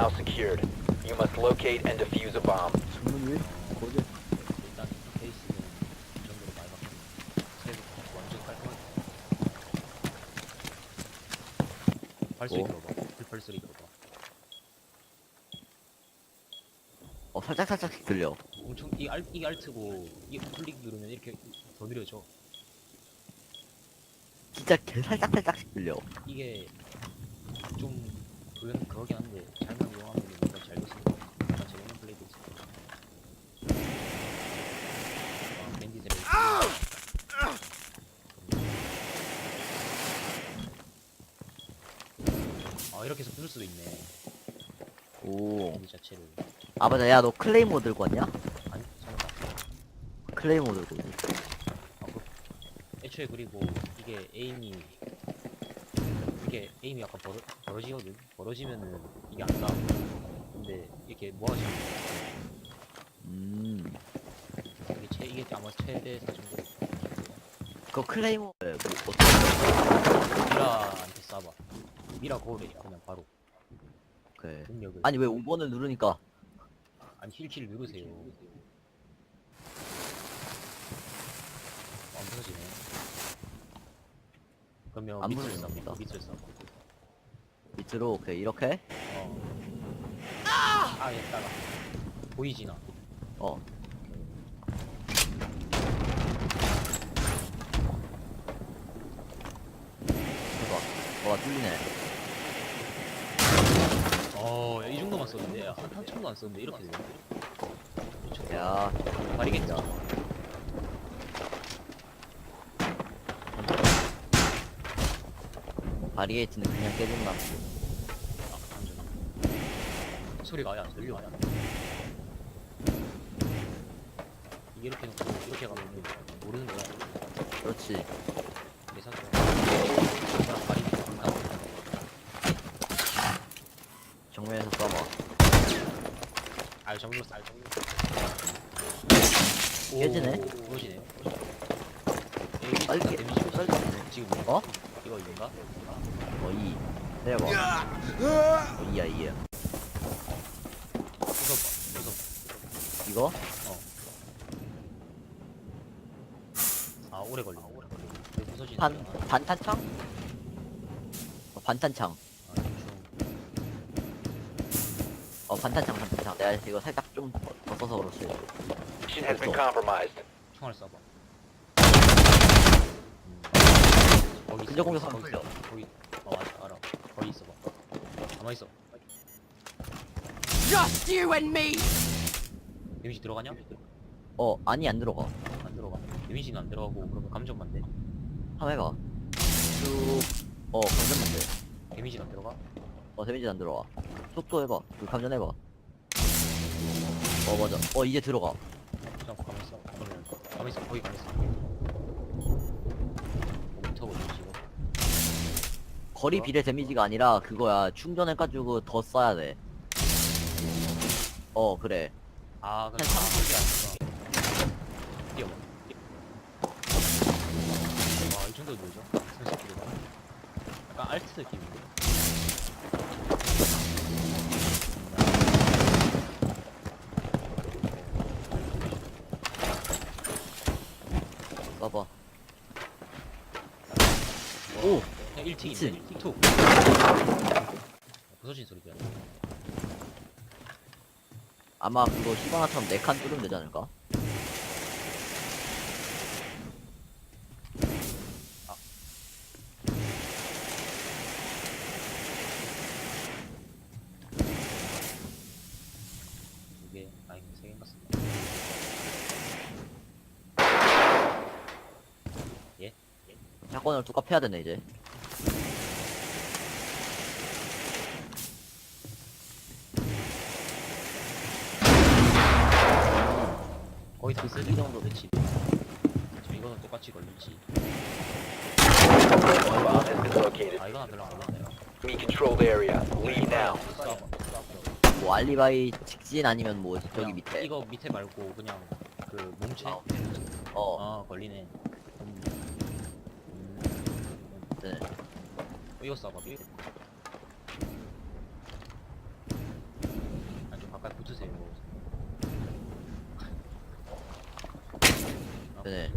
now secured. You must locate and defuse a bomb. 주문 위? 거기 일단 인터페이스는 이 정도로 많이 바뀌었네. 새로 완전 깔끔하게. 발소리 어? 들어봐. 불펄 소리 들어봐. 어 살짝 살짝씩 들려. 엄청 이 알, 이 알트고 이 클릭 누르면 이렇게 더 느려져. 진짜 개 살짝 살짝씩 들려. 이게 좀 그건 그거긴 한데 잘만 이용하면 뭔가 잘 됐습니다. 약간 재밌는 플레이도 있어. 아, 밴디들의 아 이렇게 해서 부술 수도 있네. 오. 밴디 자체를. 아 맞아. 야 너 클레이모 들고 왔냐? 아니 잠깐. 클레이모 들고. 있네. 아, 그, 애초에 그리고 이게 에임이 이게 에임이 약간 벌어, 벌어지거든 벌어지면은 이게 안가 근데 이렇게 모아지면 음. 이게, 최, 이게 아마 최대 사정도 그 클레이모 뭐 어떻게? 미라한테 쏴봐 미라 거울에 그냥 바로 그래. 능력을 아니 왜 5번을 누르니까 아니 힐키를 누르세요 안 부서지네 그러면 안 부서집니다. 쏴 밑을 쏴 밑으로 오케이 이렇게 어. 아, 얘 따라. 보이지 나? 어 해봐. 와 뚫리네. 어, 야, 이 정도만 썼는데, 한, 한 천도 안 썼는데, 이렇게 되네. 미쳤다. 야 발이겠다. 바리게이트는 그냥 깨진다. 아, 안전. 소리가 아예 안 들려, 아예 안 들려. 이게 이렇게 놓고, 이렇게 가면 모르는 거야. 그렇지. 내 상태. 그냥 발이 안 나와. 정면에서 쏴봐. 알 정도, 알 정도. 깨지네? 부러지네. 빨리 깨- 데미지 빨리 깨지네. 지금 어? 이거 이건가? 어, 이. 해봐. 어, 이야, 이야. 무섭다. 무섭. 이거? 아 오래 걸리네. 오래 부서지는 반? 반탄창? 어, 반탄창. 반탄창, 반탄창. 내가 이거 살짝 좀 더 써서 그렇지. Mission has been compromised. 총알 쏴봐. 음. 거기 있어, 근접 공격 거기 있어, 풀려. 거기. 어 알아 알아. 거기 있어봐. 가만 있어. Just you and me! 데미지 들어가냐? 어, 아니, 안 들어가. 안 들어가. 데미지는 안 들어가고 그러면 감정만 돼. 한번 해봐. 쭉. 어, 감전 만 돼. 데미지는 안 들어가. 어, 데미지 안 들어가. 속도 해봐. 그 감전 해봐. 어, 맞아. 어, 이제 들어가. 잠깐 가만 있어. 그러면 가만 있어. 거기 가만 있어. 지금. 거리 뭐야? 비례 데미지가 아니라 그거야. 충전해가지고 더 써야 돼. 어, 그래. 아, 그한 상속이 아니구나. 뛰어봐. 와, 이 정도 뭐죠? 선생님들다. 약간 알트 느낌인데. 써봐. 오! 오! 그냥 1틱인데? 미친. 1틱 툭! 부서진 소리야. 아마 그거 시바나처럼 4칸 뚫으면 되지 않을까? 이게, 아니, 세 개인가 쓴다. 예? 사건을 뚜값 해야 되네, 이제. 거의 다이 쓰지? 정도. 그치. 저 이거는 똑같이 걸리지. Bomb has been located. 아, 이건 별로 안 걸렸네요. Be controlled area. Leave now. 쏴봐. 뭐, 알리바이 직진 아니면 뭐, 저기 밑에. 이거 밑에 말고 그냥 그 아, 어, 아 걸리네. 네. 어, 이거 써봐 붙으세요. 아, 네.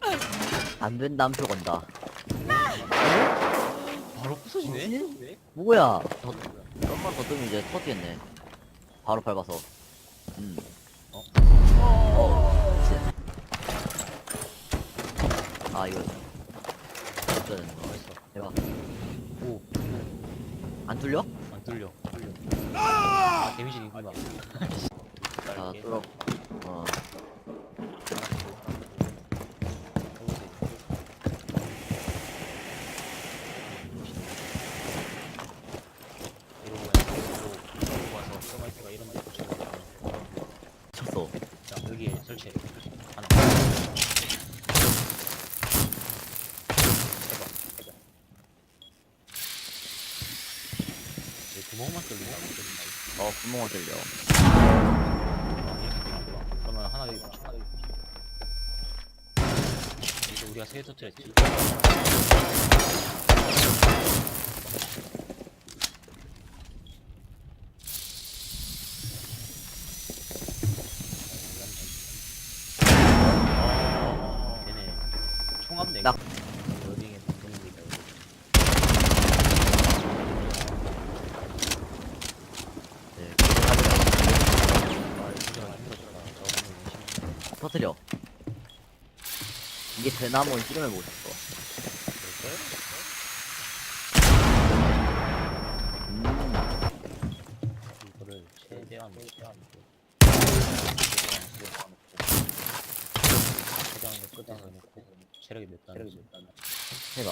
아, 아, 안 된다 함표 건다. 바로 부서지네? 뭐지? 왜? 뭐야? 더, 좀만 더 뜨면 이제 터지겠네. 바로 밟아서. 아, 이거. 어쩌는 거. 나이스. 대박. 오, 안 뚫려? 안 뚫려. 뚫려. 아, 데미지 있구나. 아, 뚫어. 어. 이러고 와서 서마이트가 이런 데 붙여놓고 쳤어. 자, 여기에 설치해. 하나. 해봐, 해봐. 뚫린다. 어, 구멍을 돼. 그러면 하나 여기 붙여, 하나 여기 붙여. 이거 우리가 세 터트렸지. 되네. 총합 내. 나- 러딩에 붙는 게 있다. 네. 아, 진짜 힘들었다. 저거는 열심히 터트려. 찌르면 못 쳤어. 그럴걸? 음. 이거를 최대한 최대한 최대한 끝에 놓고 체력이 몇 단? 해봐.